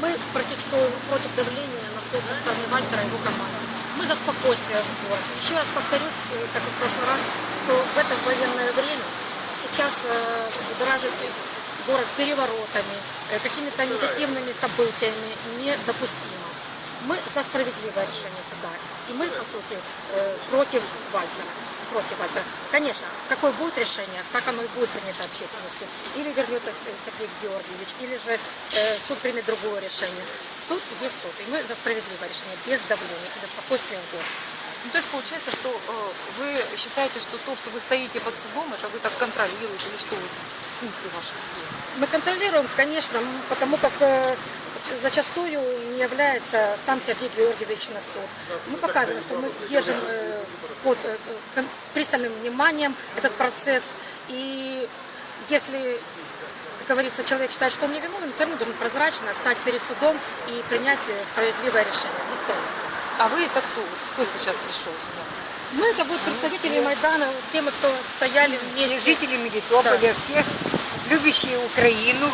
Мы протестуем против давления на суд со стороны Вальтера и его команды. Мы за спокойствие в городе. Еще раз повторюсь, э, как и в прошлый раз, что в это военное время сейчас э, будоражить город переворотами, э, какими-то негативными событиями недопустимо. Мы за справедливое решение суда. И мы, по сути, э, против Вальтера. Против Вальтера. Конечно, какое будет решение, как оно и будет принято общественностью. Или вернется Сергей Георгиевич, или же э, суд примет другое решение. Суд есть суд. И мы за справедливое решение, без давления и за спокойствие в городе. Ну, то есть получается, что э, вы считаете, что то, что вы стоите под судом, это вы так контролируете или что? Функции ваши какие? Мы контролируем, конечно, потому как э, зачастую не является сам Сергей Георгиевич на суд. Мы показываем, что мы держим э, под э, пристальным вниманием этот процесс. И если, как говорится, человек считает, что он не виновен, все равно должен прозрачно стать перед судом и принять э, справедливое решение с достоинством. А вы это кто? Кто сейчас пришел сюда? Ну, это будут представители Майдана, все мы, кто стояли вместе. жителей Мелитополя, всех любящие Украину,